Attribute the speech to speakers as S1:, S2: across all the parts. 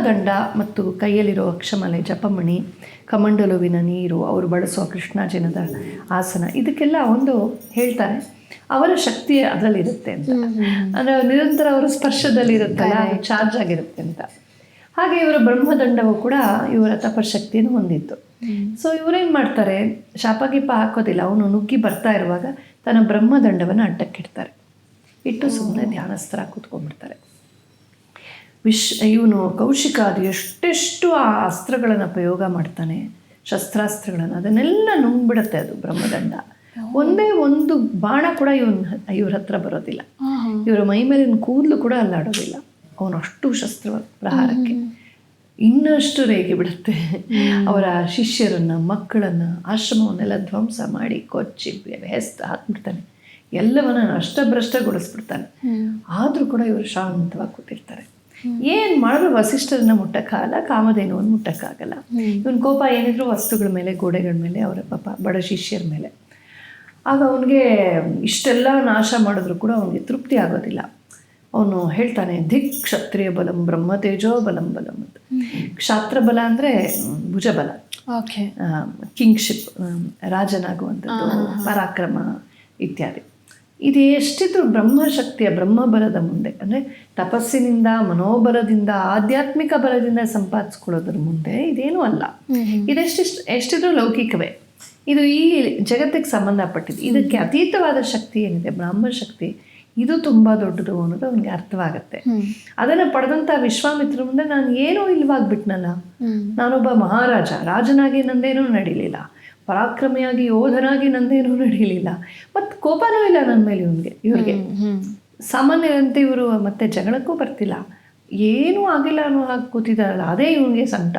S1: ಬ್ರಹ್ಮದಂಡ ಮತ್ತು ಕೈಯಲ್ಲಿರೋ ಅಕ್ಷಮಲೆ ಜಪಮಣಿ ಕಮಂಡಲುವಿನ ನೀರು ಅವರು ಬಳಸುವ ಕೃಷ್ಣಾಜಿನದ ಆಸನ ಇದಕ್ಕೆಲ್ಲ ಒಂದು ಹೇಳ್ತಾರೆ ಅವರ ಶಕ್ತಿ ಅದರಲ್ಲಿರುತ್ತೆ ಅಂತ. ಅಂದರೆ ನಿರಂತರ ಅವರ ಸ್ಪರ್ಶದಲ್ಲಿ ಇರುತ್ತಲ್ಲ ಚಾರ್ಜ್ ಆಗಿರುತ್ತೆ ಅಂತ. ಹಾಗೆ ಇವರ ಬ್ರಹ್ಮದಂಡವು ಕೂಡ ಇವರ ತಪಶಕ್ತಿಯನ್ನು ಹೊಂದಿತ್ತು. ಸೊ ಇವರೇನು ಮಾಡ್ತಾರೆ ಶಾಪಗೀಪ ಹಾಕೋದಿಲ್ಲ ಅವನು ನುಗ್ಗಿ ಬರ್ತಾ ಇರುವಾಗ ತನ್ನ ಬ್ರಹ್ಮದಂಡವನ್ನು ಅಡ್ಡಕ್ಕಿಡ್ತಾರೆ. ಇಟ್ಟು ಸುಮ್ಮನೆ ಧ್ಯಾನಸ್ಥರ ಕೂತ್ಕೊಂಡ್ಬಿಡ್ತಾರೆ. ವಿಶ್ ಇವನು ಕೌಶಿಕ ಅದು ಎಷ್ಟೆಷ್ಟು ಆ ಅಸ್ತ್ರಗಳನ್ನು ಪ್ರಯೋಗ ಮಾಡ್ತಾನೆ ಶಸ್ತ್ರಾಸ್ತ್ರಗಳನ್ನು. ಅದನ್ನೆಲ್ಲ ನುಂಗ್ಬಿಡುತ್ತೆ ಅದು ಬ್ರಹ್ಮದಂಡ. ಒಂದೇ ಒಂದು ಬಾಣ ಕೂಡ ಇವನ್ ಇವ್ರ ಹತ್ರ ಬರೋದಿಲ್ಲ. ಇವರ ಮೈ ಮೇಲಿನ ಕೂದಲು ಕೂಡ ಅಲ್ಲಾಡೋದಿಲ್ಲ. ಅವನು ಅಷ್ಟು ಶಸ್ತ್ರ ಪ್ರಹಾರಕ್ಕೆ. ಇನ್ನಷ್ಟು ರೇಗಿ ಬಿಡುತ್ತೆ. ಅವರ ಶಿಷ್ಯರನ್ನ ಮಕ್ಕಳನ್ನ ಆಶ್ರಮವನ್ನೆಲ್ಲ ಧ್ವಂಸ ಮಾಡಿ ಕೊಚ್ಚಿ ಹೆಸ್ತ ಹಾಕ್ಬಿಡ್ತಾನೆ. ಎಲ್ಲವನ್ನ ಅಷ್ಟಭ್ರಷ್ಟಗೊಳಿಸ್ಬಿಡ್ತಾನೆ ಆದರೂ ಕೂಡ ಇವರು ಶಾಂತವಾಗಿ ಕೂತಿರ್ತಾರೆ. ಏನು ಮಾಡಿದ್ರು ವಸಿಷ್ಠರನ್ನ ಮುಟ್ಟಕ್ಕಾಗಲ್ಲ ಕಾಮಧೇನುವನ್ನು ಮುಟ್ಟಕ್ಕಾಗಲ್ಲ. ಇವನ್ ಕೋಪ ಏನಿದ್ರು ವಸ್ತುಗಳ ಮೇಲೆ ಗೋಡೆಗಳ ಮೇಲೆ ಅವರ ಪಾಪ ಬಡ ಶಿಷ್ಯರ ಮೇಲೆ. ಆಗ ಅವನಿಗೆ ಇಷ್ಟೆಲ್ಲ ನಾಶ ಮಾಡಿದ್ರು ಕೂಡ ಅವನಿಗೆ ತೃಪ್ತಿ ಆಗೋದಿಲ್ಲ. ಅವನು ಹೇಳ್ತಾನೆ ಧಿಕ್ ಕ್ಷತ್ರಿಯ ಬಲಂ ಬ್ರಹ್ಮ ತೇಜೋ ಬಲಂ ಬಲಂ ಅಂತ. ಕ್ಷಾತ್ರ ಬಲ ಅಂದರೆ ಭುಜಬಲ
S2: ಓಕೆ.
S1: ಕಿಂಗ್ಶಿಪ್ ರಾಜನಾಗುವಂಥದ್ದು ಪರಾಕ್ರಮ ಇತ್ಯಾದಿ. ಇದು ಎಷ್ಟಿದ್ರು ಬ್ರಹ್ಮಶಕ್ತಿಯ ಬ್ರಹ್ಮಬಲದ ಮುಂದೆ ಅಂದರೆ ತಪಸ್ಸಿನಿಂದ ಮನೋಬಲದಿಂದ ಆಧ್ಯಾತ್ಮಿಕ ಬಲದಿಂದ ಸಂಪಾದಿಸ್ಕೊಳ್ಳೋದ್ರ ಮುಂದೆ ಇದೇನೂ ಅಲ್ಲ. ಇದೆಷ್ಟಿಷ್ಟು ಎಷ್ಟಿದ್ರು ಲೌಕಿಕವೇ. ಇದು ಈ ಜಗತ್ತಿಗೆ ಸಂಬಂಧಪಟ್ಟಿದೆ ಇದಕ್ಕೆ ಅತೀತವಾದ ಶಕ್ತಿ ಏನಿದೆ? ಬ್ರಹ್ಮಶಕ್ತಿ. ಇದು ತುಂಬ ದೊಡ್ಡದು ಅನ್ನೋದು ಅವನಿಗೆ ಅರ್ಥವಾಗುತ್ತೆ. ಅದನ್ನು ಪಡೆದಂಥ ವಿಶ್ವಾಮಿತ್ರ ಮುಂದೆ ನಾನು ಏನೂ ಇಲ್ವಾಗ್ಬಿಟ್ನಲ್ಲ. ನಾನೊಬ್ಬ ಮಹಾರಾಜ. ರಾಜನಾಗಿ ನಂದೇನೂ ನಡೀಲಿಲ್ಲ. ಪರಾಕ್ರಮಿಯಾಗಿ ಯೋಧನಾಗಿ ನಂದೇನೂ ನಡೀಲಿಲ್ಲ ಮತ್ತು ಕೋಪನೂ ಇಲ್ಲ ನನ್ನ ಮೇಲೆ ಇವನಿಗೆ ಇವ್ರಿಗೆ. ಸಾಮಾನ್ಯದಂತೆ ಇವರು ಮತ್ತೆ ಜಗಳಕ್ಕೂ ಬರ್ತಿಲ್ಲ. ಏನೂ ಆಗಿಲ್ಲ ಅನ್ನೋ ಹಾಗೆ ಕೂತಿದ್ದಾರಲ್ಲ ಅದೇ ಇವನಿಗೆ ಸಂಕಟ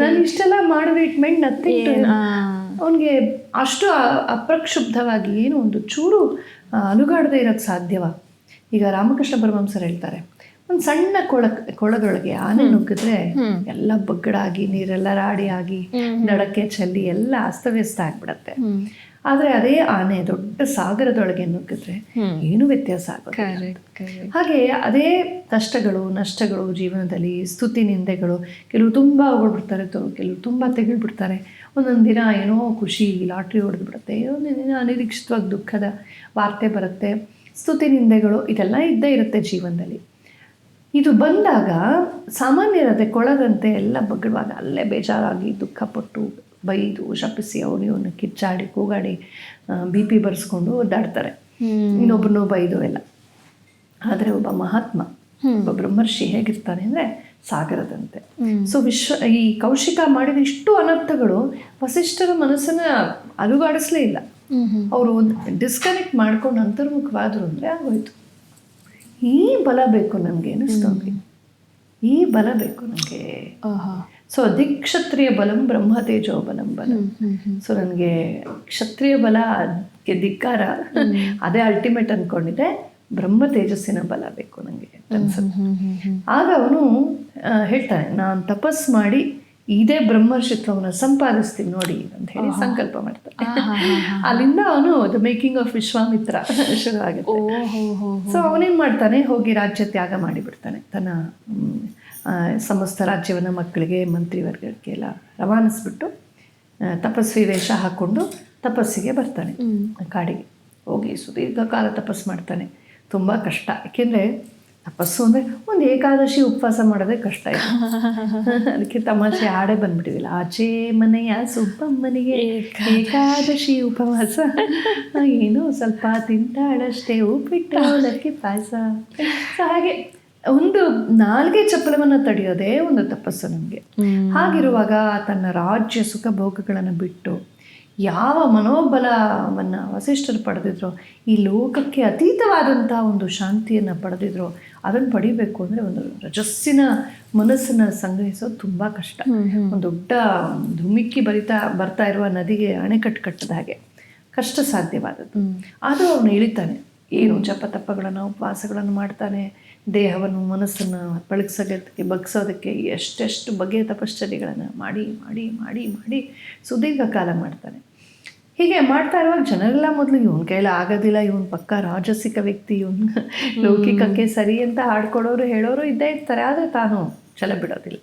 S1: ನಾನು ಇಷ್ಟೆಲ್ಲ ಮಾಡಬೇಕು ಮೆಂಟ್ ನಥಿಂಗ್ ಅವನಿಗೆ ಅಷ್ಟು ಅಪ್ರಕ್ಷುಬ್ಧವಾಗಿ ಏನು ಒಂದು ಚೂರು ಅನುಗಾಡದೇ ಅಲುಗಾಡದೆ ಇರೋಕ್ಕೆ ಸಾಧ್ಯವ. ಈಗ ರಾಮಕೃಷ್ಣ ಪರಮಹಂಸರು ಹೇಳ್ತಾರೆ ಒಂದು ಸಣ್ಣ ಕೊಳ ಕೊಳದೊಳಗೆ ಆನೆ ನುಗ್ಗಿದ್ರೆ ಎಲ್ಲ ಬಗ್ಗಡಾಗಿ ನೀರೆಲ್ಲ ರಾಡಿ ಆಗಿ ದಡಕ್ಕೆ ಚಲ್ಲಿ ಎಲ್ಲ ಅಸ್ತವ್ಯಸ್ತ ಆಗ್ಬಿಡತ್ತೆ. ಆದರೆ ಅದೇ ಆನೆ ದೊಡ್ಡ ಸಾಗರದೊಳಗೆ ನುಗ್ಗಿದ್ರೆ ಏನು ವ್ಯತ್ಯಾಸ
S2: ಆಗುತ್ತೆ
S1: ಹಾಗೆ ಅದೇ ಕಷ್ಟಗಳು ನಷ್ಟಗಳು ಜೀವನದಲ್ಲಿ ಸ್ತುತಿ ನಿಂದೆಗಳು ಕೆಲವು ತುಂಬ ಹೊಗಳ್ಬಿಡ್ತಾರೆ ಕೆಲವು ತುಂಬ ತೆಗಳ್ಬಿಡ್ತಾರೆ. ಒಂದೊಂದು ದಿನ ಏನೋ ಖುಷಿ ಲಾಟ್ರಿ ಹೊಡೆದು ಬಿಡುತ್ತೆ ಒಂದೊಂದು ದಿನ ಅನಿರೀಕ್ಷಿತವಾಗಿ ದುಃಖದ ವಾರ್ತೆ ಬರುತ್ತೆ. ಸ್ತುತಿ ನಿಂದೆಗಳು ಇದೆಲ್ಲ ಇದ್ದೇ ಇರುತ್ತೆ ಜೀವನದಲ್ಲಿ. ಇದು ಬಂದಾಗ ಸಾಮಾನ್ಯರದೆ ಕೊಳದಂತೆ ಎಲ್ಲ ಬಗ್ಗಡುವಾಗ ಅಲ್ಲೇ ಬೇಜಾರಾಗಿ ದುಃಖಪಟ್ಟು ಬೈದು ಶಪಿಸಿ ಅವನು ಇವನು ಕಿಚ್ಚಾಡಿ ಕೂಗಾಡಿ ಬಿ ಪಿ ಬರ್ಸ್ಕೊಂಡು ಒದ್ದಾಡ್ತಾರೆ. ಇನ್ನೊಬ್ಬರನ್ನು ಬೈದು ಎಲ್ಲ. ಆದರೆ ಒಬ್ಬ ಮಹಾತ್ಮ ಒಬ್ಬ ಬ್ರಹ್ಮರ್ಷಿ ಹೇಗಿರ್ತಾನೆ ಅಂದರೆ ಸಾಗರದಂತೆ. ಸೊ ವಿಶ್ವ ಈ ಕೌಶಿಕ ಮಾಡಿದ ಇಷ್ಟು ಅನರ್ಥಗಳು ವಸಿಷ್ಠರ ಮನಸ್ಸನ್ನು ಅಲುಗಾಡಿಸ್ಲೇ ಇಲ್ಲ. ಅವರು ಡಿಸ್ಕನೆಕ್ಟ್ ಮಾಡ್ಕೊಂಡು ಅಂತರ್ಮುಖವಾದ್ರು ಅಂದರೆ ಆಗೋಯ್ತು. ಈ ಬಲ ಬೇಕು ನನಗೆ ಅನ್ನಿಸ್ತು ಈ ಬಲ ಬೇಕು ನನಗೆ ಸೊ ದಿಕ್ಷತ್ರಿಯ ಬಲಂ ಬ್ರಹ್ಮ ತೇಜೋ ಬಲಂ ಬಲಂ. ಸೊ ನನಗೆ ಕ್ಷತ್ರಿಯ ಬಲಕ್ಕೆ ಧಿಕ್ಕಾರ. ಅದೇ ಅಲ್ಟಿಮೇಟ್ ಅಂದ್ಕೊಂಡಿದ್ದೆ ಬ್ರಹ್ಮ ತೇಜಸ್ಸಿನ ಬಲ ಬೇಕು ನನಗೆ ಅನ್ಸುತ್ತೆ. ಆಗ ಅವನು ಹೇಳ್ತಾನೆ ನಾನು ತಪಸ್ ಮಾಡಿ ಇದೇ ಬ್ರಹ್ಮರ್ಷಿತ್ವವನ್ನು ಸಂಪಾದಿಸ್ತೀನಿ ನೋಡಿ ಅಂತ ಹೇಳಿ ಸಂಕಲ್ಪ ಮಾಡ್ತಾನೆ ಅಲ್ಲಿಂದ ಅವನು ದ ಮೇಕಿಂಗ್ ಆಫ್ ವಿಶ್ವಾಮಿತ್ರ ಶುರು ಆಗುತ್ತೆ. ಸೊ ಅವನೇನು ಮಾಡ್ತಾನೆ? ಹೋಗಿ ರಾಜ್ಯ ತ್ಯಾಗ ಮಾಡಿಬಿಡ್ತಾನೆ. ತನ್ನ ಸಮಸ್ತ ರಾಜ್ಯವನ್ನು ಮಕ್ಕಳಿಗೆ ಮಂತ್ರಿವರ್ಗಕ್ಕೆ ಎಲ್ಲ ರವಾನಿಸ್ಬಿಟ್ಟು ತಪಸ್ವಿ ವೇಷ ಹಾಕ್ಕೊಂಡು ತಪಸ್ಸಿಗೆ ಬರ್ತಾನೆ ಕಾಡಿಗೆ. ಹೋಗಿ ಸುದೀರ್ಘ ಕಾಲ ತಪಸ್ಸು ಮಾಡ್ತಾನೆ. ತುಂಬ ಕಷ್ಟ. ಯಾಕೆಂದರೆ ತಪಸ್ಸು ಅಂದರೆ ಒಂದು ಏಕಾದಶಿ ಉಪವಾಸ ಮಾಡೋದೇ ಕಷ್ಟ ಇದೆ. ಅದಕ್ಕೆ ತಮಾಷೆ ಆಡೇ ಬಂದ್ಬಿಟ್ಟಿದಿಲ್ಲ ಆಚೆ ಮನೆಯ ಸುಬ್ಬಮ್ಮನಿಗೆ ಏಕಾದಶಿ. ಉಪವಾಸ. ಏನೋ ಸ್ವಲ್ಪ ತಿಂತಾಳಷ್ಟೇ ಉಪ್ಪಿಟ್ಟು ಅವಲಕ್ಕಿ ಪಾಯಸ. ಹಾಗೆ ಒಂದು ನಾಲ್ಗೆ ಚಪ್ಪಲವನ್ನು ತಡೆಯೋದೇ ಒಂದು ತಪಸ್ಸು ನಮಗೆ. ಹಾಗಿರುವಾಗ ತನ್ನ ರಾಜ್ಯ ಸುಖ ಭೋಗಗಳನ್ನು ಬಿಟ್ಟು ಯಾವ ಮನೋಬಲವನ್ನು ವಸಿಷ್ಠರು ಪಡೆದಿದ್ರು ಈ ಲೋಕಕ್ಕೆ ಅತೀತವಾದಂಥ ಒಂದು ಶಾಂತಿಯನ್ನು ಪಡೆದಿದ್ರು ಅದನ್ನು ಪಡಿಬೇಕು ಅಂದರೆ ಒಂದು ರಜಸ್ಸಿನ ಮನಸ್ಸನ್ನು ಸಂಗ್ರಹಿಸೋದು ತುಂಬ ಕಷ್ಟ. ಒಂದು ದೊಡ್ಡ ಧುಮಿಕ್ಕಿ ಬರಿತಾ ಬರ್ತಾ ಇರುವ ನದಿಗೆ ಅಣೆಕಟ್ಟು ಕಟ್ಟದ ಹಾಗೆ ಕಷ್ಟ ಸಾಧ್ಯವಾದದ್ದು. ಆದರೂ ಅವನು ಇಳಿತಾನೆ ಏನು ಜಪ ತಪ್ಪಗಳನ್ನು ಉಪವಾಸಗಳನ್ನು ಮಾಡ್ತಾನೆ. ದೇಹವನ್ನು ಮನಸ್ಸನ್ನು ಬಳಗಿಸೋದಕ್ಕೆ ಬಗ್ಸೋದಕ್ಕೆ ಎಷ್ಟೆಷ್ಟು ಬಗೆಯ ತಪಶ್ಚರ್ಯಗಳನ್ನು ಮಾಡಿ ಮಾಡಿ ಮಾಡಿ ಮಾಡಿ ಸುದೀರ್ಘ ಕಾಲ ಮಾಡ್ತಾನೆ. ಹೀಗೆ ಮಾಡ್ತಾ ಇರುವಾಗ ಜನರೆಲ್ಲ ಮೊದಲು ಇವನ ಕೈಲ ಆಗೋದಿಲ್ಲ ಇವನ್ ಪಕ್ಕ ರಾಜಸಿಕ ವ್ಯಕ್ತಿ ಇವನ್ ಲೌಕಿಕಕ್ಕೆ ಸರಿ ಅಂತ ಹಾಡ್ಕೊಡೋರು ಹೇಳೋರು ಇದ್ದೇ ಇರ್ತಾರೆ. ಆದರೆ ತಾನು ಛಲ ಬಿಡೋದಿಲ್ಲ.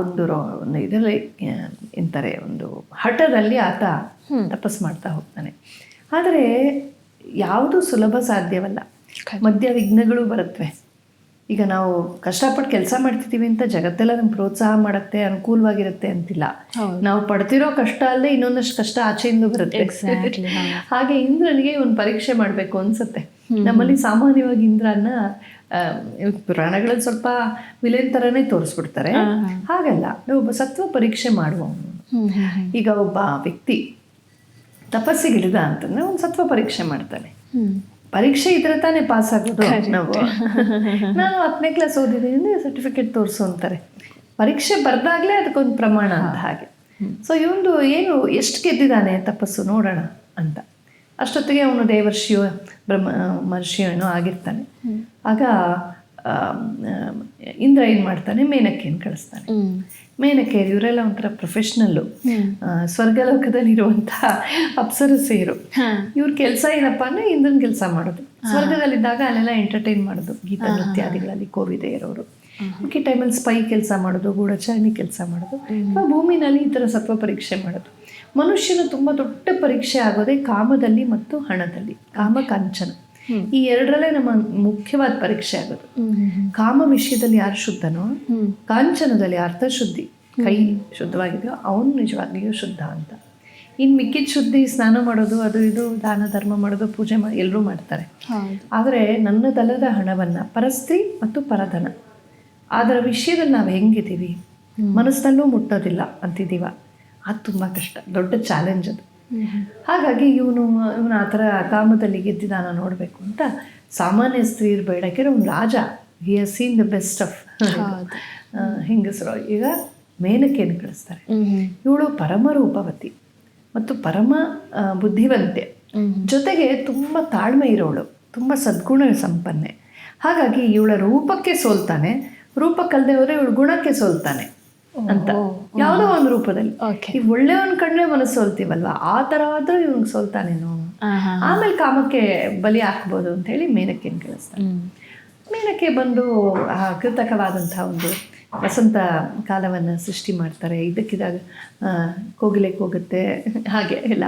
S1: ಒಂದು ರೋ ಒಂದು ಇದರಲ್ಲಿ ಎಂತಾರೆ ಒಂದು ಹಠದಲ್ಲಿ ಆತ ತಪಸ್ ಮಾಡ್ತಾ ಹೋಗ್ತಾನೆ. ಆದರೆ ಯಾವುದು ಸುಲಭ ಸಾಧ್ಯವಲ್ಲ. ಮಧ್ಯ ವಿಘ್ನಗಳು ಬರುತ್ತವೆ ಈಗ ನಾವು ಕಷ್ಟಪಟ್ಟು ಕೆಲಸ ಮಾಡ್ತಿದ್ದೀವಿ ಅಂತ ಜಗತ್ತೆಲ್ಲ ನಮ್ಗೆ ಪ್ರೋತ್ಸಾಹ ಮಾಡುತ್ತೆ ಅನುಕೂಲವಾಗಿರುತ್ತೆ ಅಂತಿಲ್ಲ. ನಾವು ಪಡ್ತಿರೋ ಕಷ್ಟ ಅಲ್ಲದೆ ಇನ್ನೊಂದಷ್ಟು ಕಷ್ಟ ಆಚೆಯಿಂದ ಬರುತ್ತೆ. ಹಾಗೆ ಇಂದ್ರನಿಗೆ ಒಂದು ಪರೀಕ್ಷೆ ಮಾಡಬೇಕು ಅನ್ಸುತ್ತೆ. ನಮ್ಮಲ್ಲಿ ಸಾಮಾನ್ಯವಾಗಿ ಇಂದ್ರನ್ನ ಪುರಾಣಗಳಲ್ಲಿ ಸ್ವಲ್ಪ ವಿಲೇನ್ ಥರನೇ ತೋರಿಸ್ಬಿಡ್ತಾರೆ. ಹಾಗಲ್ಲ ಒಬ್ಬ ಸತ್ವ ಪರೀಕ್ಷೆ ಮಾಡುವವನು.
S2: ಹ್ಮ್
S1: ಈಗ ಒಬ್ಬ ವ್ಯಕ್ತಿ ತಪಸ್ಸಿಗಿಳಿದ ಅಂತಂದ್ರೆ ಒಂದು ಸತ್ವ ಪರೀಕ್ಷೆ ಮಾಡ್ತಾನೆ ಪರೀಕ್ಷೆ ಇದ್ರೆ ತಾನೇ ಪಾಸ್ ಆಗೋದು. ನಾವು ನಾನು ಹತ್ತನೇ ಕ್ಲಾಸ್ ಓದಿದ್ದೀನಿ ಅಂದರೆ ಸರ್ಟಿಫಿಕೇಟ್ ತೋರಿಸು ಅಂತಾರೆ. ಪರೀಕ್ಷೆ ಬರ್ದಾಗಲೇ ಅದಕ್ಕೊಂದು ಪ್ರಮಾಣ ಅಂತ ಹಾಗೆ. ಸೊ ಇವನು ಏನು ಎಷ್ಟು ಗೆದ್ದಿದ್ದಾನೆ ತಪಸ್ಸು ನೋಡೋಣ ಅಂತ. ಅಷ್ಟೊತ್ತಿಗೆ ಅವನು ದೇವರ್ಷಿಯೋ ಬ್ರಹ್ಮ ಮಹರ್ಷಿಯೋ ಏನೋ ಆಗಿರ್ತಾನೆ. ಆಗ ಇಂದ್ರ ಏನು ಮಾಡ್ತಾನೆ? ಮೇನಕೆಯನ್ನು ಕಳಿಸ್ತಾನೆ. ಮೇನಕೆ ಇವರೆಲ್ಲ ಒಂಥರ ಪ್ರೊಫೆಷ್ನಲ್ಲು ಸ್ವರ್ಗಲೋಕದಲ್ಲಿರುವಂತಹ ಅಪ್ಸರಸೆಯರು. ಇವ್ರ ಕೆಲಸ ಏನಪ್ಪ ಅಂದ್ರೆ ಇಂದ್ರನ್ ಕೆಲಸ ಮಾಡೋದು. ಸ್ವರ್ಗದಲ್ಲಿದ್ದಾಗ ಅಲ್ಲೆಲ್ಲ ಎಂಟರ್ಟೈನ್ ಮಾಡೋದು. ಗೀತಾ ನೃತ್ಯಾದಿಗಳಲ್ಲಿ ಕೋವಿದೆಯರವರು ಈ ಟೈಮಲ್ಲಿ ಸ್ಪೈ ಕೆಲಸ ಮಾಡೋದು ಗೂಢಚಾರಣಿ ಕೆಲಸ ಮಾಡೋದು. ಅಥವಾ ಭೂಮಿನಲ್ಲಿ ಈ ಥರ ಸತ್ವ ಪರೀಕ್ಷೆ ಮಾಡೋದು. ಮನುಷ್ಯನ ತುಂಬ ದೊಡ್ಡ ಪರೀಕ್ಷೆ ಆಗೋದೇ ಕಾಮದಲ್ಲಿ ಮತ್ತು ಹಣದಲ್ಲಿ ಕಾಮ ಕಾಂಚನ ಈ ಎರಡರಲ್ಲೇ ನಮ್ಮ ಮುಖ್ಯವಾದ ಪರೀಕ್ಷೆ ಆಗೋದು. ಕಾಮ ವಿಷಯದಲ್ಲಿ ಯಾರು ಶುದ್ಧನೋ ಕಾಂಚನದಲ್ಲಿ ಅರ್ಥ ಶುದ್ಧಿ ಕೈ ಶುದ್ಧವಾಗಿದೆಯೋ ಅವನು ನಿಜವಾಗಿಯೂ ಶುದ್ಧ ಅಂತ. ಇನ್ನು ಮಿಕ್ಕಿದ ಶುದ್ಧಿ ಸ್ನಾನ ಮಾಡೋದು ಅದು ಇದು ದಾನ ಧರ್ಮ ಮಾಡೋದು ಪೂಜೆ ಮಾಡಿ ಎಲ್ಲರೂ ಮಾಡ್ತಾರೆ. ಆದರೆ ನನ್ನದಲ್ಲದ ಹಣವನ್ನು ಪರಸ್ತ್ರೀ ಮತ್ತು ಪರಧನ ಅದರ ವಿಷಯದಲ್ಲಿ ನಾವು ಹೆಂಗಿದ್ದೀವಿ? ಮನಸ್ಸಲ್ಲೂ ಮುಟ್ಟೋದಿಲ್ಲ ಅಂತಿದ್ದೀವ. ಅದು ತುಂಬ ಕಷ್ಟ ದೊಡ್ಡ ಚಾಲೆಂಜ್ ಅದು. ಹಾಗಾಗಿ ಇವನು ಇವನು ಆ ಥರ ಕಾಮದಲ್ಲಿ ಗೆದ್ದಿದ್ದಾನ ನೋಡಬೇಕು ಅಂತ ಸಾಮಾನ್ಯ ಸ್ತ್ರೀ ಬೇಡ ಯಾಕೆಂದ್ರೆ ಅವ್ನು ರಾಜ he has seen the best of ಹೆಂಗಸರು. ಈಗ ಮೇನಕೆಯನ್ನು ಕಳಿಸ್ತಾರೆ. ಇವಳು ಪರಮ ರೂಪವತಿ ಮತ್ತು ಪರಮ ಬುದ್ಧಿವಂತೆ. ಜೊತೆಗೆ ತುಂಬ ತಾಳ್ಮೆ ಇರೋಳು ತುಂಬ ಸದ್ಗುಣ ಸಂಪನ್ನೆ. ಹಾಗಾಗಿ ಇವಳ ರೂಪಕ್ಕೆ ಸೋಲ್ತಾನೆ. ರೂಪಕ್ಕಲ್ದೆ ಹೋದ್ರೆ ಇವಳು ಗುಣಕ್ಕೆ ಸೋಲ್ತಾನೆ ಅಂತ. ಯಾವುದೋ ಒಂದು ರೂಪದಲ್ಲಿ. ಈ ಒಳ್ಳೆಯವನ್ ಕಂಡ್ರೆ ಮನಸ್ಸು ಸೋಲ್ತೀವಲ್ವಾ? ಆ ಥರ ಆದ್ರೂ ಇವ್ನಿಗೆ ಸೋಲ್ತಾನೇನೋ? ಆಮೇಲೆ ಕಾಮಕ್ಕೆ ಬಲಿ ಹಾಕ್ಬೋದು ಅಂತ ಹೇಳಿ ಮೇನಕೆಯನ್ನು ಕಳಿಸ್ತಾನೆ. ಮೇನಕ್ಕೆ ಬಂದು ಆ ಕೃತಕವಾದಂತಹ ಒಂದು ವಸಂತ ಕಾಲವನ್ನು ಸೃಷ್ಟಿ ಮಾಡ್ತಾರೆ. ಇದಕ್ಕಿದಾಗ ಕೋಗಿಲೆ ಹೋಗುತ್ತೆ. ಹಾಗೆ ಎಲ್ಲ.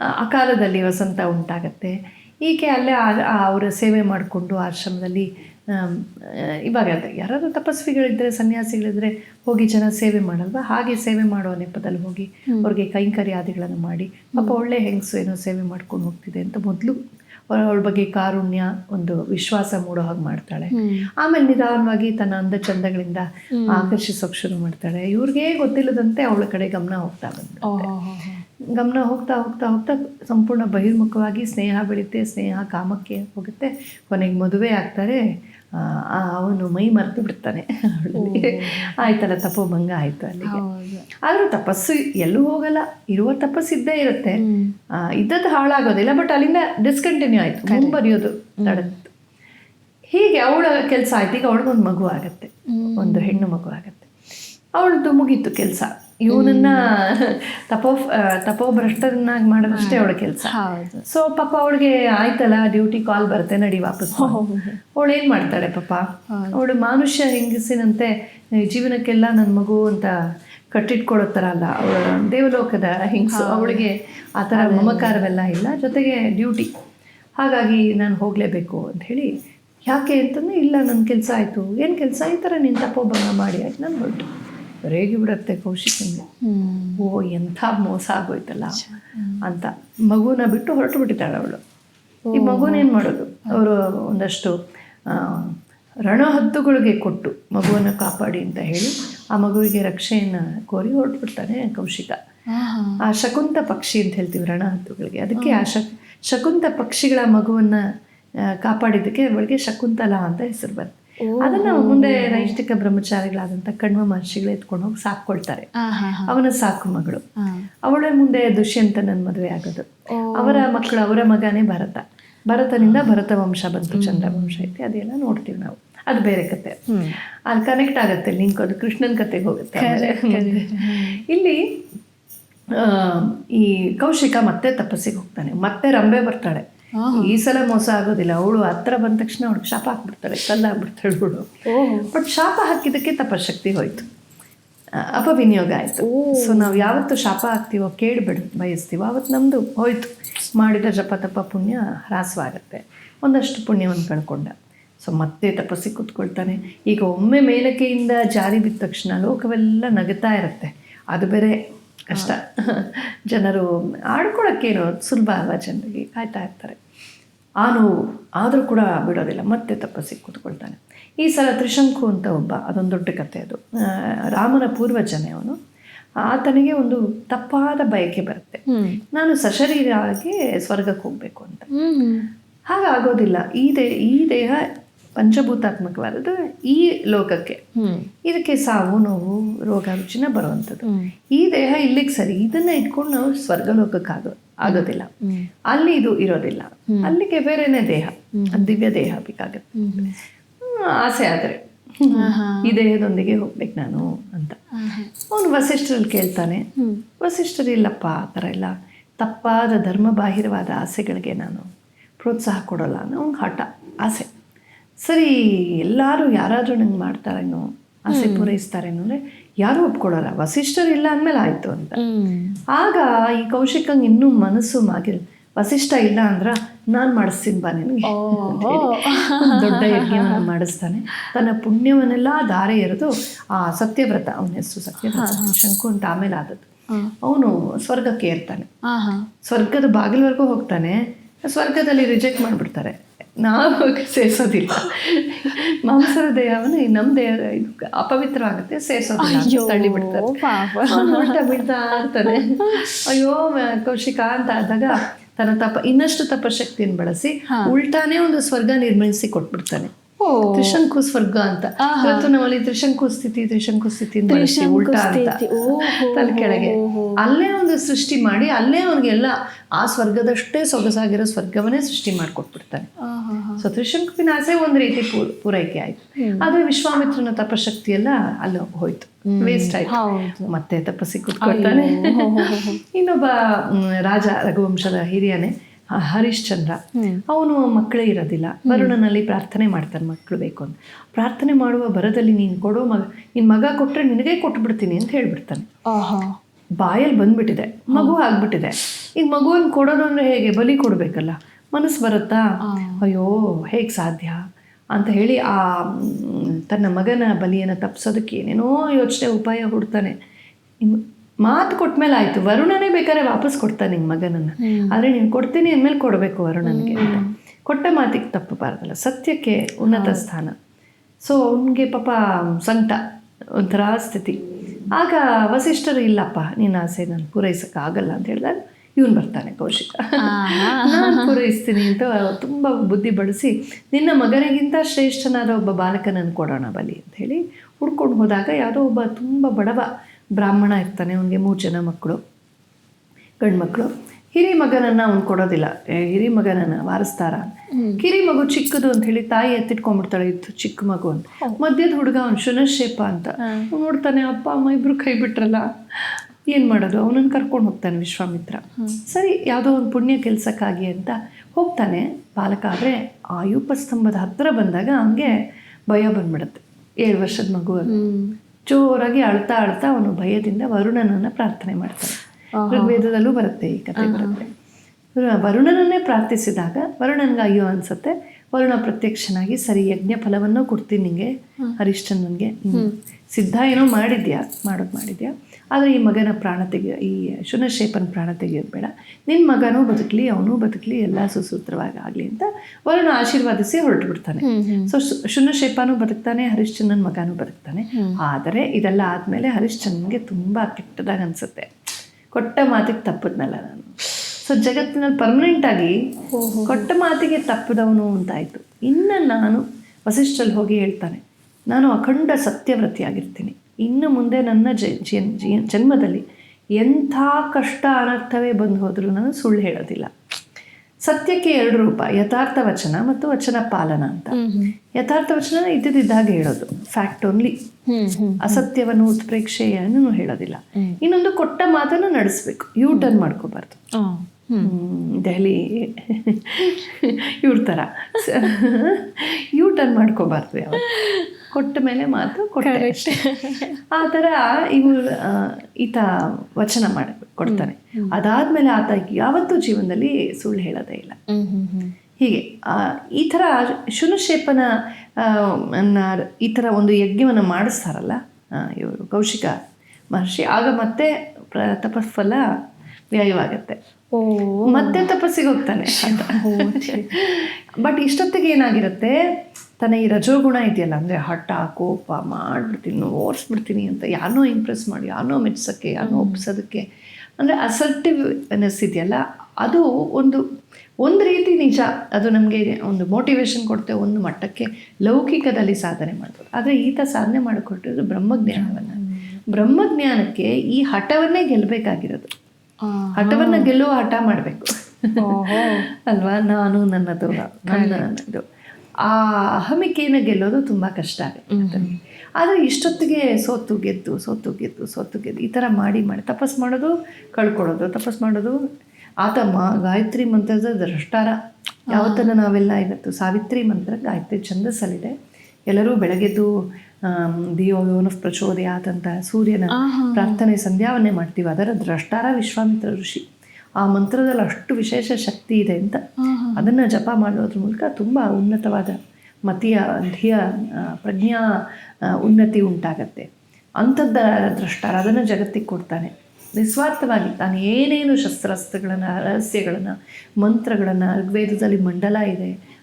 S1: ಆ, ಕಾಲದಲ್ಲಿ ವಸಂತ ಉಂಟಾಗತ್ತೆ. ಈಕೆ ಅಲ್ಲೇ ಅವರ ಸೇವೆ ಮಾಡಿಕೊಂಡು ಆಶ್ರಮದಲ್ಲಿ ಇವಾಗ ಯಾರಾದರೂ ತಪಸ್ವಿಗಳಿದ್ದರೆ ಸನ್ಯಾಸಿಗಳಿದ್ದರೆ ಹೋಗಿ ಜನ ಸೇವೆ ಮಾಡಲ್ವಾ? ಹಾಗೆ ಸೇವೆ ಮಾಡೋ ನೆಪದಲ್ಲಿ ಹೋಗಿ ಅವ್ರಿಗೆ ಕೈಂಕರ್ಯಾದಿಗಳನ್ನು ಮಾಡಿ ಪಾಪ ಒಳ್ಳೆ ಹೆಂಗಸು ಏನೋ ಸೇವೆ ಮಾಡ್ಕೊಂಡು ಹೋಗ್ತಿದೆ ಅಂತ ಮೊದಲು ಅವಳ ಬಗ್ಗೆ ಕಾರುಣ್ಯ ಒಂದು ವಿಶ್ವಾಸ ಮೂಡೋ ಹಾಗೆ ಮಾಡ್ತಾಳೆ. ಆಮೇಲೆ ನಿಧಾನವಾಗಿ ತನ್ನ ಅಂದ ಚಂದಗಳಿಂದ ಆಕರ್ಷಿಸೋಕೆ ಶುರು ಮಾಡ್ತಾಳೆ. ಇವ್ರಿಗೆ ಗೊತ್ತಿಲ್ಲದಂತೆ ಅವಳ ಕಡೆ ಗಮನ ಹೋಗ್ತಾ ಬಂದ. ಗಮನ ಹೋಗ್ತಾ ಹೋಗ್ತಾ ಹೋಗ್ತಾ ಸಂಪೂರ್ಣ ಬಹಿರ್ಮುಖವಾಗಿ ಸ್ನೇಹ ಬೆಳೀತೆ ಸ್ನೇಹ ಕಾಮಕ್ಕೆ ಹೋಗುತ್ತೆ ಕೊನೆಗೆ ಮದುವೆ ಆಗ್ತಾರೆ. ಅವನು ಮೈ ಮರೆತು ಬಿಡ್ತಾನೆ ಆಯ್ತಲ್ಲ ಆಯ್ತಲ್ಲ ತಪೋಭಂಗ ಆಯ್ತು ಅಲ್ಲಿಗೆ. ಆದ್ರೂ ತಪಸ್ಸು ಎಲ್ಲೂ ಹೋಗಲ್ಲ ಇರುವ ತಪಸ್ಸು ಇದ್ದೇ ಇರುತ್ತೆ ಇದ್ದದ್ದು ಹಾಳಾಗೋದಿಲ್ಲ ಬಟ್ ಅಲ್ಲಿಂದ ಡಿಸ್ಕಂಟಿನ್ಯೂ ಆಯ್ತು ಮುಂಬರಿಯೋದು ನಡೆದು ಹೀಗೆ ಅವಳ ಕೆಲಸ ಆಯ್ತು ಈಗ ಅವಳಿಗೊಂದು ಮಗು ಆಗತ್ತೆ. ಒಂದು ಹೆಣ್ಣು ಮಗು ಆಗತ್ತೆ. ಅವಳದ್ದು ಮುಗೀತು ಕೆಲಸ. ಇವನನ್ನ ತಪೋ ತಪೋ ತಪೋಭ್ರಷ್ಟರನ್ನಾಗಿ ಮಾಡೋದಷ್ಟೇ ಅವಳ ಕೆಲಸ. ಸೊ ಪಾಪ ಅವಳಿಗೆ ಆಯ್ತಲ್ಲ ಡ್ಯೂಟಿ ಕಾಲ್ ಬರುತ್ತೆ ನಡಿ ವಾಪಸ್ ಅವಳು ಏನು ಮಾಡ್ತಾಳೆ ಪಾಪ? ಅವಳು ಮನುಷ್ಯ ಹೆಂಗಸಿನಂತೆ ಜೀವನಕ್ಕೆಲ್ಲ ನನ್ನ ಮಗು ಅಂತ ಕಟ್ಟಿಟ್ಕೊಳ್ಳೋ ಥರ ಅಲ್ಲ. ಅವಳ ದೇವಲೋಕದ ಹೆಂಗಸು. ಅವಳಿಗೆ ಆ ಥರ ಮಮಕಾರವೆಲ್ಲ ಇಲ್ಲ. ಜೊತೆಗೆ ಡ್ಯೂಟಿ ಹಾಗಾಗಿ ನಾನು ಹೋಗಲೇಬೇಕು ಅಂತ ಹೇಳಿ ಯಾಕೆ ಅಂತಂದ್ರೆ ಇಲ್ಲ ನನ್ನ ಕೆಲಸ ಆಯಿತು. ಏನು ಕೆಲಸ? ಈ ಥರ ನೀನು ತಪೋಭಂಗ ಮಾಡಿ. ಆಯ್ತು ನಾನು ಹೊರಟು. ರೇಗಿ ಬಿಡುತ್ತೆ ಕೌಶಿಕನಿಗೆ.
S2: ಹ್ಮ್.
S1: ಓ ಎಂಥ ಮೋಸ ಆಗೋಯ್ತಲ್ಲ ಅಂತ. ಮಗುನ ಬಿಟ್ಟು ಹೊರಟು ಬಿಟ್ಟಿದ್ದಾಳೆ ಅವಳು. ಈ ಮಗುನೇನು ಮಾಡೋದು? ಅವರು ಒಂದಷ್ಟು ರಣಹದ್ದುಗಳಿಗೆ ಕೊಟ್ಟು ಮಗುವನ್ನು ಕಾಪಾಡಿ ಅಂತ ಹೇಳಿ ಆ ಮಗುವಿಗೆ ರಕ್ಷೆಯನ್ನು ಕೋರಿ ಹೊರಟುಬಿಡ್ತಾನೆ ಕೌಶಿಕ. ಆ ಶಕುಂತ ಪಕ್ಷಿ ಅಂತ ಹೇಳ್ತೀವಿ ರಣಹದ್ದುಗಳಿಗೆ. ಅದಕ್ಕೆ ಆ ಶಕ್ ಶಕುಂತ ಪಕ್ಷಿಗಳ ಮಗುವನ್ನು ಕಾಪಾಡಿದ್ದಕ್ಕೆ ಅವಳಿಗೆ ಶಕುಂತಲ ಅಂತ ಹೆಸರು ಬಂತು. ಅದನ್ನು ಮುಂದೆ ನೈಷ್ಠಿಕ ಬ್ರಹ್ಮಚಾರಿಗಳಾದಂತ ಕಣ್ವ ಮಹರ್ಷಿಗಳು ಎತ್ಕೊಂಡು ಹೋಗಿ
S2: ಸಾಕೊಳ್ತಾರೆ
S1: ಅವನ ಸಾಕು ಮಗಳು. ಅವಳೇ ಮುಂದೆ ನನ್ ಮದುವೆ ಆಗೋದು. ಅವರ ಮಕ್ಕಳು ಅವರ ಮಗನೇ ಭರತ. ಭರತನಿಂದ ಭರತ ವಂಶ ಬಂತು ಚಂದ್ರ ವಂಶ ಐತಿ ಅದೆಲ್ಲ ನೋಡ್ತೀವಿ ನಾವು. ಅದು ಬೇರೆ ಕತೆ. ಅದು ಕನೆಕ್ಟ್ ಆಗುತ್ತೆ ಲಿಂಕ್ ಅದು ಕೃಷ್ಣನ ಕತೆಗೆ ಹೋಗುತ್ತೆ ಇಲ್ಲಿ ಆ, ಈ ಕೌಶಿಕ ಮತ್ತೆ ತಪಸ್ಸಿಗೆ ಹೋಗ್ತಾನೆ. ಮತ್ತೆ ರಂಬೆ ಬರ್ತಾಳೆ. ಈ ಸಲ ಮೋಸ ಆಗೋದಿಲ್ಲ. ಅವಳು ಹತ್ರ ಬಂದ ತಕ್ಷಣ ಅವಳು ಶಾಪ ಹಾಕ್ಬಿಡ್ತಾಳೆ ಕಲ್ಲಾಗ್ಬಿಡ್ತಾಳೆ ಅವಳು. ಬಟ್ ಶಾಪ ಹಾಕಿದ್ದಕ್ಕೆ ತಪಶಕ್ತಿ ಹೋಯ್ತು. ಅಪವಿನಿಯೋಗ ಆಯಿತು. ಸೊ ನಾವು ಯಾವತ್ತು ಶಾಪ ಹಾಕ್ತೀವೋ ಕೇಳಿಬಿಡ್ ಬಯಸ್ತೀವೋ ಅವತ್ತು ನಮ್ಮದು ಹೋಯ್ತು. ಮಾಡಿದ ಜಪ ತಪ ಪುಣ್ಯ ಹ್ರಾಸವಾಗುತ್ತೆ. ಒಂದಷ್ಟು ಪುಣ್ಯವನ್ನು ಕಳ್ಕೊಂಡ. ಸೊ ಮತ್ತೆ ತಪಸ್ಸಿ ಕೂತ್ಕೊಳ್ತಾನೆ. ಈಗ ಒಮ್ಮೆ ಮೇಲಕೆಯಿಂದ ಜಾರಿ ಬಿದ್ದ ತಕ್ಷಣ ಲೋಕವೆಲ್ಲ ನಗುತ್ತಾ ಇರುತ್ತೆ. ಅದು ಬೇರೆ ಕಷ್ಟ. ಜನರು ಆಡ್ಕೊಳ್ಳೋಕ್ಕೇನು ಸುಲಭ ಅಲ್ಲ ಜನರಿಗೆ? ಕಾಯ್ತಾ ಇರ್ತಾರೆ. ಆ ನೋವು ಆದರೂ ಕೂಡ ಬಿಡೋದಿಲ್ಲ ಮತ್ತೆ ತಪಸ್ಸಿಗೆ ಕೂತ್ಕೊಳ್ತಾನೆ. ಈ ಸಲ ತ್ರಿಶಂಕು ಅಂತ ಒಬ್ಬ ಅದೊಂದು ದೊಡ್ಡ ಕಥೆ ಅದು. ರಾಮನ ಪೂರ್ವಜನೇ ಅವನು. ಆತನಿಗೆ ಒಂದು ತಪ್ಪಾದ ಬಯಕೆ ಬರುತ್ತೆ. ನಾನು ಸಶರೀರಾಗಿ ಸ್ವರ್ಗಕ್ಕೆ ಹೋಗಬೇಕು ಅಂತ. ಹಾಗಾಗೋದಿಲ್ಲ. ಈ ದೇಹ ಈ ದೇಹ ಪಂಚಭೂತಾತ್ಮಕವಾದದ್ದು ಈ ಲೋಕಕ್ಕೆ. ಇದಕ್ಕೆ ಸಾವು ನೋವು ರೋಗ ರುಚಿನ ಬರುವಂಥದ್ದು. ಈ ದೇಹ ಇಲ್ಲಿಗೆ ಸರಿ ಇದನ್ನ ಇಟ್ಕೊಂಡು ನಾವು ಸ್ವರ್ಗಲೋಕಕ್ಕೆ ಆಗೋ ಆಗೋದಿಲ್ಲ. ಅಲ್ಲಿ ಇದು ಇರೋದಿಲ್ಲ. ಅಲ್ಲಿಗೆ ಬೇರೆನೆ ದೇಹ. ದಿವ್ಯ ದೇಹ ಬೇಕಾಗುತ್ತೆ ಆಸೆ ಆದರೆ. ಈ ದೇಹದೊಂದಿಗೆ ಹೋಗ್ಬೇಕು ನಾನು ಅಂತ. ಅವನು ವಸಿಷ್ಠರಲ್ಲಿ ಕೇಳ್ತಾನೆ. ವಸಿಷ್ಠರು ಇಲ್ಲಪ್ಪ ಆ ಥರ ಇಲ್ಲ. ತಪ್ಪಾದ ಧರ್ಮ ಬಾಹಿರವಾದ ಆಸೆಗಳಿಗೆ ನಾನು ಪ್ರೋತ್ಸಾಹ ಕೊಡೋಲ್ಲ ಅನ್ನೋ ಹಠ ಆಸೆ. ಸರಿ ಎಲ್ಲರೂ ಯಾರಾದರೂ ನಂಗೆ ಮಾಡ್ತಾರೇನೋ ಆಸೆ ಪೂರೈಸ್ತಾರೇನೋ ಅಂದರೆ ಯಾರೂ ಒಪ್ಕೊಳ್ಳಲ್ಲ ವಸಿಷ್ಠರು ಇಲ್ಲ ಅಂದಮೇಲೆ ಆಯಿತು ಅಂತ. ಆಗ ಈ ಕೌಶಿಕಂಗೆ ಇನ್ನೂ ಮನಸ್ಸು ಮಾಗಿಲ್ಲ ವಸಿಷ್ಠ ಇಲ್ಲ ಅಂದ್ರ ನಾನು ಮಾಡಿಸ್ತೀನಿ ಬಾ ನಿನಗೆ. ದೊಡ್ಡ ಯಜ್ಞವನ್ನು ಮಾಡಿಸ್ತಾನೆ. ತನ್ನ ಪುಣ್ಯವನ್ನೆಲ್ಲ ದಾರೆ ಎರೆದು ಆ ಸತ್ಯವ್ರತ ಅವನ ಹೆಸರು ಸತ್ಯವ್ರತ ಶಂಕು ಅಂತ ಆಮೇಲೆ ಆದದ್ದು. ಅವನು ಸ್ವರ್ಗಕ್ಕೆ ಏರ್ತಾನೆ. ಸ್ವರ್ಗದ ಬಾಗಿಲವರೆಗೂ ಹೋಗ್ತಾನೆ. ಸ್ವರ್ಗದಲ್ಲಿ ರಿಜೆಕ್ಟ್ ಮಾಡಿಬಿಡ್ತಾರೆ. ನಾವು ಸೇರಿಸೋದಿಲ್ಲ. ಮಾಂಸರ ದೇಹವನ್ನು ಈ ನಮ್ಮ ದೇಹ ಇದು ಅಪವಿತ್ರವಾಗುತ್ತೆ ಸೇರಿಸೋದಿಲ್ಲ ತಳ್ಳಿ ಉಲ್ಟಾ ಬೀಳ್ತಾ ಇರ್ತಾನೆ ಅಯ್ಯೋ ಕೌಶಿಕ ಅಂತ ಆದಾಗ ತನ್ನ ತಪ ಇನ್ನಷ್ಟು ತಪಶಕ್ತಿಯನ್ನು ಬಳಸಿ ಉಲ್ಟಾನೇ ಒಂದು ಸ್ವರ್ಗ ನಿರ್ಮಿಸಿ ಕೊಟ್ಬಿಡ್ತಾನೆ. ತ್ರಿಶಂಕು ಸ್ವರ್ಗ ಅಂತ. ಇವತ್ತು ನಮ್ಮಲ್ಲಿ ತ್ರಿಶಂಕು ಸ್ಥಿತಿ ತ್ರಿಶಂಕು ಸ್ಥಿತಿ ಅಂತ. ಉಲ್ಟಾ ಅಂತ ತಲೆ ಕೆಳಗೆ. ಅಲ್ಲೇ ಒಂದು ಸೃಷ್ಟಿ ಮಾಡಿ ಅಲ್ಲೇ ಅವನಿಗೆಲ್ಲ ಆ ಸ್ವರ್ಗದಷ್ಟೇ ಸೊಗಸಾಗಿರೋ ಸ್ವರ್ಗವನ್ನೇ ಸೃಷ್ಟಿ ಮಾಡಿಕೊಟ್ಬಿಡ್ತಾನೆ. ಸೊ ತ್ರಿಶಂಕುವಿನ ಆಸೆ ಒಂದು ರೀತಿ ಪೂರೈಕೆ ಆಯ್ತು. ಆದ್ರೆ ವಿಶ್ವಾಮಿತ್ರನ ತಪಶಕ್ತಿ ಎಲ್ಲ ಅಲ್ಲಿ ಹೋಯ್ತು. ವೇಸ್ಟ್ ಆಯ್ತು. ಮತ್ತೆ ತಪಸ್ಸಿ ಕೂತ್ಕೊಳ್ತಾನೆ. ಇನ್ನೊಬ್ಬ ರಾಜ ರಘುವಂಶದ ಹಿರಿಯನೇ. ಹರಿಶ್ಚಂದ್ರ ಅವನು ಮಕ್ಕಳೇ ಇರೋದಿಲ್ಲ. ವರುಣನಲ್ಲಿ ಪ್ರಾರ್ಥನೆ ಮಾಡ್ತಾನೆ ಮಕ್ಕಳು ಬೇಕು ಅಂತ. ಪ್ರಾರ್ಥನೆ ಮಾಡುವ ಬರದಲ್ಲಿ ನೀನು ಕೊಡೋ ಮಗ ನಿನ್ನ ಮಗ ಕೊಟ್ಟರೆ ನಿನಗೆ ಕೊಟ್ಬಿಡ್ತೀನಿ ಅಂತ ಹೇಳ್ಬಿಡ್ತಾನೆ. ಬಾಯಲ್ಲಿ ಬಂದ್ಬಿಟ್ಟಿದೆ. ಮಗು ಆಗ್ಬಿಟ್ಟಿದೆ. ಈಗ ಮಗುವನ್ನು ಕೊಡೋದು ಅಂದ್ರೆ ಹೇಗೆ? ಬಲಿ ಕೊಡಬೇಕಲ್ಲ. ಮನಸ್ಸು ಬರುತ್ತಾ? ಅಯ್ಯೋ ಹೇಗೆ ಸಾಧ್ಯ? ಅಂತ ಹೇಳಿ ಆ ತನ್ನ ಮಗನ ಬಲಿಯನ್ನು ತಪ್ಪಿಸೋದಕ್ಕೆ ಏನೇನೋ ಯೋಚನೆ ಉಪಾಯ ಹುಡ್ತಾನೆ. ಮಾತು ಕೊಟ್ಮೇಲೆ ಆಯ್ತು. ವರುಣನೇ ಬೇಕಾದ್ರೆ ವಾಪಸ್ ಕೊಡ್ತಾನೆ ನಿನ್ನ ಮಗನನ್ನ. ಆದರೆ ನೀನು ಕೊಡ್ತೀನಿ ಅಂದಮೇಲೆ ಕೊಡಬೇಕು ವರುಣನಿಗೆ ಅಂತ. ಕೊಟ್ಟ ಮಾತಿಗೆ ತಪ್ಪಬಾರ್ದಲ್ಲ ಸತ್ಯಕ್ಕೆ ಉನ್ನತ ಸ್ಥಾನ. ಸೊ ಅವನಿಗೆ ಪಾಪ ಸಂಕಟ ಒಂಥರ ಸ್ಥಿತಿ. ಆಗ ವಸಿಷ್ಠರು ಇಲ್ಲಪ್ಪ ನಿನ್ನ ಆಸೆ ನಾನು ಆಗಲ್ಲ ಅಂತ ಹೇಳಿದಾಗ ಇವನು ಬರ್ತಾನೆ ಕೌಶಿಕ. ನಾನು ಪೂರೈಸ್ತೀನಿ ಅಂತ ತುಂಬ ಬುದ್ಧಿ ಬಳಸಿ ನಿನ್ನ ಮಗನಿಗಿಂತ ಶ್ರೇಷ್ಠನಾದ ಒಬ್ಬ ಬಾಲಕನನ್ನು ಕೊಡೋಣ ಬಲಿ ಅಂತ ಹೇಳಿ ಹುಡ್ಕೊಂಡು ಹೋದಾಗ ಯಾವುದೋ ಒಬ್ಬ ತುಂಬ ಬಡವ ಬ್ರಾಹ್ಮಣ ಇರ್ತಾನೆ ಅವನಿಗೆ ಮೂರು ಜನ ಮಕ್ಕಳು ಗಂಡು ಮಕ್ಕಳು ಹಿರಿ ಮಗನನ್ನ ಅವ್ನು ಕೊಡೋದಿಲ್ಲ. ಹಿರಿ ಮಗನನ್ನ ವಾರಿಸ್ತಾರ. ಕಿರಿ ಮಗು ಚಿಕ್ಕದು ಅಂತ ಹೇಳಿ ತಾಯಿ ಎತ್ತಿಟ್ಕೊಂಡ್ಬಿಡ್ತಾಳೆ ಇತ್ತು ಚಿಕ್ಕ ಮಗು ಅಂತ. ಮಧ್ಯದ ಹುಡುಗ ಅವ್ನು ಶುನಶೇಪ ಅಂತ. ನೋಡ್ತಾನೆ ಅಪ್ಪ ಅಮ್ಮ ಇಬ್ರು ಕೈ ಬಿಟ್ರಲ್ಲ. ಏನು ಮಾಡೋದು? ಅವನನ್ನು ಕರ್ಕೊಂಡು ಹೋಗ್ತಾನೆ ವಿಶ್ವಾಮಿತ್ರ. ಸರಿ ಯಾವುದೋ ಒಂದು ಪುಣ್ಯ ಕೆಲಸಕ್ಕಾಗಿ ಅಂತ ಹೋಗ್ತಾನೆ. ಬಾಲಕ ಆದರೆ ಆಯುಪಸ್ತಂಭದ ಹತ್ರ ಬಂದಾಗ ಅವನಿಗೆ ಭಯ ಬಂದ್ಬಿಡುತ್ತೆ. ಏಳು ವರ್ಷದ ಮಗು ಅದು. ಜೋರಾಗಿ ಅಳ್ತಾ ಅಳ್ತಾ ಅವನು ಭಯದಿಂದ ವರುಣನನ್ನ ಪ್ರಾರ್ಥನೆ ಮಾಡ್ತಾನೆ. ಋಗ್ವೇದದಲ್ಲೂ ಬರುತ್ತೆ ಈ ಕಥೆ ಬರುತ್ತೆ. ವರುಣನನ್ನೇ ಪ್ರಾರ್ಥಿಸಿದಾಗ ವರುಣನ್ಗೆ ಅಯ್ಯೋ ಅನ್ಸುತ್ತೆ ವರುಣ ಪ್ರತ್ಯಕ್ಷನಾಗಿ ಸರಿ ಯಜ್ಞ ಫಲವನ್ನು ಕೊಡ್ತೀನಿ ನಿಂಗೆ ಹರಿಶ್ಚಂದ್ರನ್ಗೆ ಸಿದ್ಧ ಏನೋ ಮಾಡಿದ್ಯಾ? ಮಾಡೋದು ಮಾಡಿದ್ಯಾ? ಆದರೆ ಈ ಮಗನ ಪ್ರಾಣ ತೆಗೆ ಈ ಶುನಶೇಪನ ಪ್ರಾಣ ತೆಗೆಯೋದು ಬೇಡ ನಿನ್ನ ಮಗನೂ ಬದುಕಲಿ ಅವನೂ ಬದುಕಲಿ ಎಲ್ಲ ಸುಸೂತ್ರವಾಗಿ ಆಗಲಿ ಅಂತ ವರುಣ ಆಶೀರ್ವಾದಿಸಿ ಹೊರಟು ಬಿಡ್ತಾನೆ ಸೊ ಶುನಶೇಪನೂ ಬದುಕ್ತಾನೆ ಹರಿಶ್ಚಂದ್ರನ್ ಮಗನೂ ಬದುಕ್ತಾನೆ. ಆದರೆ ಇದೆಲ್ಲ ಆದಮೇಲೆ ಹರಿಶ್ಚಂದ್ರನಿಗೆ ತುಂಬ ಕೆಟ್ಟದಾಗ ಅನಿಸುತ್ತೆ. ಕೊಟ್ಟ ಮಾತಿಗೆ ತಪ್ಪದ್ನಲ್ಲ ನಾನು. ಸೊ ಜಗತ್ತಿನಲ್ಲಿ ಪರ್ಮನೆಂಟ್ ಆಗಿ ಕೊಟ್ಟ ಮಾತಿಗೆ ತಪ್ಪದವನು ಅಂತಾಯಿತು. ಇನ್ನು ನಾನು ವಸಿಷ್ಠಲ್ಲಿ ಹೋಗಿ ಹೇಳ್ತಾನೆ. ನಾನು ಅಖಂಡ ಸತ್ಯವ್ರತಿಯಾಗಿರ್ತೀನಿ ಇನ್ನು ಮುಂದೆ ನನ್ನ ಜ ಜನ್ಮದಲ್ಲಿ ಎಂಥ ಕಷ್ಟ ಅನರ್ಥವೇ ಬಂದು ಹೋದರೂ ನಾನು ಸುಳ್ಳು ಹೇಳೋದಿಲ್ಲ. ಸತ್ಯಕ್ಕೆ ಎರಡು ರೂಪ ಯಥಾರ್ಥ ವಚನ ಮತ್ತು ವಚನ ಪಾಲನ ಅಂತ. ಯಥಾರ್ಥ ವಚನ ಇದ್ದಿದ್ದಾಗ ಹೇಳೋದು ಫ್ಯಾಕ್ಟ್ ಓನ್ಲಿ ಅಸತ್ಯವನ್ನು ಉತ್ಪ್ರೇಕ್ಷೆಯನ್ನು ಹೇಳೋದಿಲ್ಲ. ಇನ್ನೊಂದು ಕೊಟ್ಟ ಮಾತನ್ನು ನಡೆಸಬೇಕು ಯೂ ಟರ್ನ್ ಮಾಡ್ಕೋಬಾರ್ದು. ದೆಹಲಿ. ಇವ್ರ ಥರ. ಯೂ ಟರ್ನ್ ಮಾಡ್ಕೋಬಾರ್ದು ಯಾವತ್ತು. ಕೊಟ್ಟ ಮೇಲೆ ಮಾತು ಕೊಟ್ಟೆ. ಆ ಥರ ಇವು ಈತ ವಚನ ಮಾಡ ಕೊಡ್ತಾನೆ. ಅದಾದ್ಮೇಲೆ ಆತ ಯಾವತ್ತೂ ಜೀವನದಲ್ಲಿ ಸುಳ್ಳು ಹೇಳೋದೇ ಇಲ್ಲ. ಹೀಗೆ ಈ ಥರ ಶುನಶೇಪನ ಈ ಥರ ಒಂದು ಯಜ್ಞವನ್ನು ಮಾಡಿಸ್ತಾರಲ್ಲ ಇವರು ಕೌಶಿಕ ಮಹರ್ಷಿ ಆಗ ಮತ್ತೆ ತಪಸ್ಫಲ ವ್ಯಯವಾಗತ್ತೆ.
S2: ಓ.
S1: ಮತ್ತೆ ತಪಸ್ಸಿಗೆ ಹೋಗ್ತಾನೆ. ಬಟ್ ಇಷ್ಟೊತ್ತಿಗೆ ಏನಾಗಿರುತ್ತೆ ತನ್ನ ಈ ರಜೋಗುಣ ಇದೆಯಲ್ಲ ಅಂದರೆ ಹಠ ಕೋಪ ಮಾಡಿಬಿಡ್ತೀನಿ ಓಡಿಸ್ಬಿಡ್ತೀನಿ ಅಂತ ಯಾರನ್ನೋ ಇಂಪ್ರೆಸ್ ಮಾಡಿ ಯಾರನ್ನೋ ಮೆಚ್ಚಿಸೋಕ್ಕೆ ಯಾರನ್ನೋ ಒಪ್ಸೋದಕ್ಕೆ. ಅಂದರೆ ಅಸರ್ಟಿವ್ನೆಸ್ ಇದೆಯಲ್ಲ ಅದು ಒಂದು ಒಂದು ರೀತಿ ನಿಜ ಅದು ನಮಗೆ ಒಂದು ಮೋಟಿವೇಶನ್ ಕೊಡುತ್ತೆ ಒಂದು ಮಟ್ಟಕ್ಕೆ ಲೌಕಿಕದಲ್ಲಿ ಸಾಧನೆ ಮಾಡ್ಬೋದು. ಆದರೆ ಈತ ಸಾಧನೆ ಮಾಡಿಕೊಟ್ಟಿರೋದು ಬ್ರಹ್ಮಜ್ಞಾನವನ್ನು. ಬ್ರಹ್ಮಜ್ಞಾನಕ್ಕೆ ಈ ಹಠವನ್ನೇ ಗೆಲ್ಲಬೇಕಾಗಿರೋದು ಹಠವನ್ನು ಗೆಲ್ಲುವ ಹಠ ಮಾಡಬೇಕು. ಅಲ್ವಾ? ನಾನು ನನ್ನದು ನನ್ನ ಇದು ಆ ಅಹಮಿಕೆಯನ್ನು ಗೆಲ್ಲೋದು ತುಂಬ ಕಷ್ಟ ಆಗುತ್ತೆ ಆದರೆ ಇಷ್ಟೊತ್ತಿಗೆ ಸೋತು ಗೆದ್ದು ಸೋತು ಗೆದ್ದು ಸೋತು ಗೆದ್ದು ಈ ಥರ ಮಾಡಿ ಮಾಡಿ ತಪಸ್ ಮಾಡೋದು ಕಳ್ಕೊಳ್ಳೋದು ತಪಸ್ ಮಾಡೋದು ಆತ ಮಾ ಗಾಯತ್ರಿ ಮಂತ್ರದ ದ್ರಷ್ಟಾರ. ಯಾವತ್ತನ್ನು ನಾವೆಲ್ಲ ಇವತ್ತು ಸಾವಿತ್ರಿ ಮಂತ್ರ ಗಾಯತ್ರಿ ಛಂದಸ್ಸಲ್ಲಿದೆ. ಎಲ್ಲರೂ ಬೆಳಗ್ಗೆದ್ದು ಯೋನ ಪ್ರಚೋದಯಾತ್ ಅಂತ ಸೂರ್ಯನ ಪ್ರಾರ್ಥನೆ ಸಂಧ್ಯಾವನ್ನೇ ಮಾಡ್ತೀವಿ. ಅದರ ದ್ರಷ್ಟಾರ ವಿಶ್ವಾಮಿತ್ರ ಋಷಿ. ಆ ಮಂತ್ರದಲ್ಲಿ ಅಷ್ಟು ವಿಶೇಷ ಶಕ್ತಿ ಇದೆ ಅಂತ. ಅದನ್ನು ಜಪ ಮಾಡೋದ್ರ ಮೂಲಕ ತುಂಬ ಉನ್ನತವಾದ ಮತಿಯ ಧಿಯ ಪ್ರಜ್ಞಾ ಉನ್ನತಿ ಉಂಟಾಗತ್ತೆ. ಅಂಥದ್ದ ದ್ರಷ್ಟಾರ ಅದನ್ನು ಜಗತ್ತಿಗೆ ಕೊಡ್ತಾನೆ. ನಿಸ್ವಾರ್ಥವಾಗಿ ತಾನು ಏನೇನು ಶಸ್ತ್ರಾಸ್ತ್ರಗಳನ್ನು, ರಹಸ್ಯಗಳನ್ನು, ಮಂತ್ರಗಳನ್ನು ಋಗ್ವೇದದಲ್ಲಿ ಮಂಡಲ ಇದೆ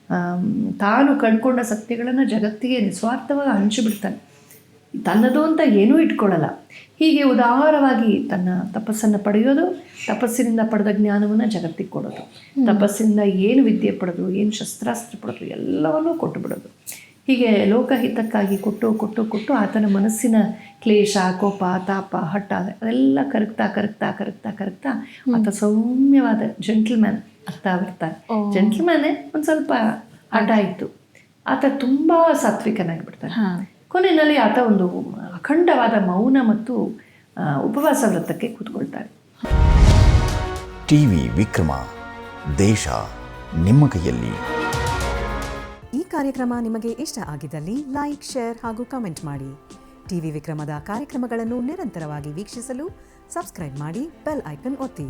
S1: ತಾನು ಕಂಡುಕೊಂಡ ಸತ್ಯಗಳನ್ನು ಜಗತ್ತಿಗೆ ನಿಸ್ವಾರ್ಥವಾಗಿ ಹಂಚಿಬಿಡ್ತಾನೆ. ತನ್ನದು ಅಂತ ಏನೂ ಇಟ್ಕೊಳ್ಳಲ್ಲ. ಹೀಗೆ ಉದಾರವಾಗಿ ತನ್ನ ತಪಸ್ಸನ್ನು ಪಡೆಯೋದು ತಪಸ್ಸಿನಿಂದ ಪಡೆದ ಜ್ಞಾನವನ್ನು ಜಗತ್ತಿಗೆ ಕೊಡೋದು. ತಪಸ್ಸಿಂದ ಏನು ವಿದ್ಯೆ ಪಡೆದು ಏನು ಶಸ್ತ್ರಾಸ್ತ್ರ ಪಡೆದು ಎಲ್ಲವನ್ನೂ ಕೊಟ್ಟು ಬಿಡೋದು. ಹೀಗೆ ಲೋಕಹಿತಕ್ಕಾಗಿ ಕೊಟ್ಟು ಕೊಟ್ಟು ಕೊಟ್ಟು ಆತನ ಮನಸ್ಸಿನ ಕ್ಲೇಶ ಕೋಪ ತಾಪ ಹಠ ಅದೆಲ್ಲ ಕರಗ್ತಾ ಕರಗ್ತಾ ಕರಗ್ತಾ ಕರಗ್ತಾ ಆತ ಸೌಮ್ಯವಾದ ಜೆಂಟಲ್ಮ್ಯಾನ್ ಅರ್ಥ ಬರ್ತಾನೆ. ಜೆಂಟಲ್ಮ್ಯಾನೇ ಒಂದು ಸ್ವಲ್ಪ ಹಠ ಇತ್ತು. ಆತ ತುಂಬ ಸಾತ್ವಿಕನಾಗಿಬಿಡ್ತಾನೆ.
S2: ಹಾ.
S1: ಕೊನೆಯಲ್ಲಿ ಆತ ಒಂದು ಅಖಂಡವಾದ ಮೌನ ಮತ್ತು ಉಪವಾಸ ವ್ರತಕ್ಕೆ ಕೂತ್ಕೊಳ್ತಾರೆ.
S3: ಟಿವಿ ವಿಕ್ರಮ ದೇಶ ನಿಮ್ಮ ಕೈಯಲ್ಲಿ.
S4: ಈ ಕಾರ್ಯಕ್ರಮ ನಿಮಗೆ ಇಷ್ಟ ಆಗಿದ್ದಲ್ಲಿ ಲೈಕ್ ಶೇರ್ ಹಾಗೂ ಕಮೆಂಟ್ ಮಾಡಿ. ಟಿವಿ ವಿಕ್ರಮದ ಕಾರ್ಯಕ್ರಮಗಳನ್ನು ನಿರಂತರವಾಗಿ ವೀಕ್ಷಿಸಲು ಸಬ್ಸ್ಕ್ರೈಬ್ ಮಾಡಿ ಬೆಲ್ ಐಕನ್ ಒತ್ತಿ.